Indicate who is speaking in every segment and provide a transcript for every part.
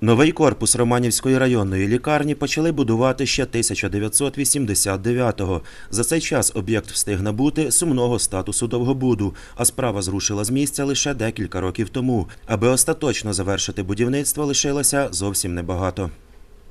Speaker 1: Новий корпус Романівської районної лікарні почали будувати ще 1989-го. За цей час об'єкт встиг набути сумного статусу довгобуду, а справа зрушила з місця лише декілька років тому. Аби остаточно завершити будівництво, лишилося зовсім небагато.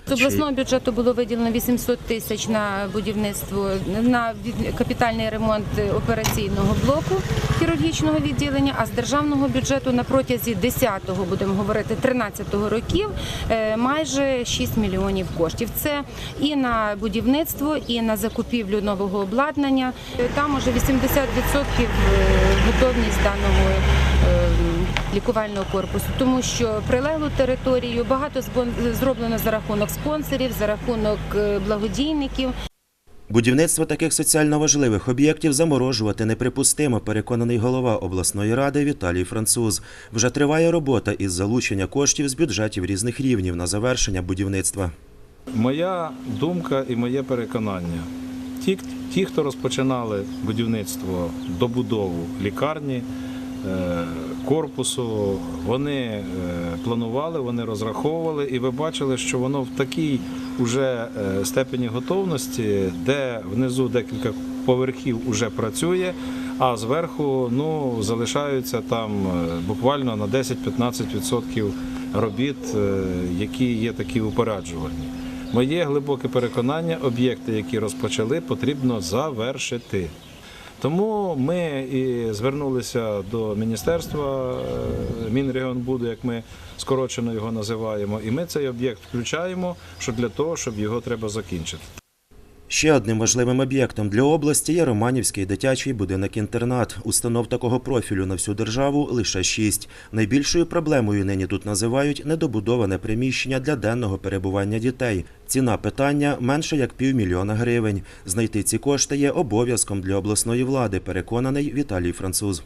Speaker 2: З обласного бюджету було виділено 800 тисяч на будівництво на капітальний ремонт операційного блоку хірургічного відділення. А з державного бюджету на протязі 10-го, будемо говорити, 13-го років е, майже 6 мільйонів коштів. Це і на будівництво, і на закупівлю нового обладнання. Е, Там уже 80% готовність даного е, лікувального корпусу, тому що прилеглу територію багато зроблено за рахунок спонсорів, за рахунок е, благодійників.
Speaker 1: Будівництво таких соціально важливих об'єктів заморожувати неприпустимо, переконаний голова обласної ради Віталій Француз. Вже триває робота із залучення коштів з бюджетів різних рівнів на завершення будівництва.
Speaker 3: Моя думка і моє переконання. Ті, ті хто розпочинали будівництво, добудову лікарні, корпусу, вони е, планували, вони розраховували, і ви бачили, що воно в такій уже е, степені готовності, де внизу декілька поверхів уже працює, а зверху ну, залишаються там е, буквально на 10-15% робіт, е, які є такі упереджувальні. Моє глибоке переконання, об'єкти, які розпочали, потрібно завершити. Тому ми і звернулися до міністерства е, Мінрегіонбуду, як ми скорочено його називаємо, і ми цей об'єкт включаємо, що для того, щоб його треба закінчити.
Speaker 1: Ще одним важливим об'єктом для області є Романівський дитячий будинок-інтернат. Установ такого профілю на всю державу лише шість. Найбільшою проблемою нині тут називають недобудоване приміщення для денного перебування дітей. Ціна питання менше як півмільйона гривень. Знайти ці кошти є обов'язком для обласної влади, переконаний Віталій Француз.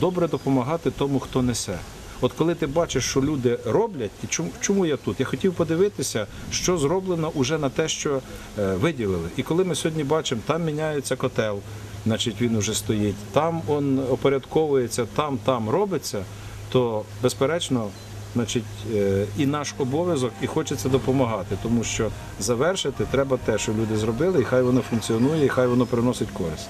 Speaker 3: Добре допомагати тому, хто несе. От коли ти бачиш, що люди роблять, і чому, чому я тут? Я хотів подивитися, що зроблено уже на те, що е, виділили. І коли ми сьогодні бачимо, там міняється котел, значить він уже стоїть, там он опорядковується, там, там робиться, то безперечно, значить, е, і наш обов'язок, і хочеться допомагати, тому що завершити треба те, що люди зробили, і хай воно функціонує, і хай воно приносить користь.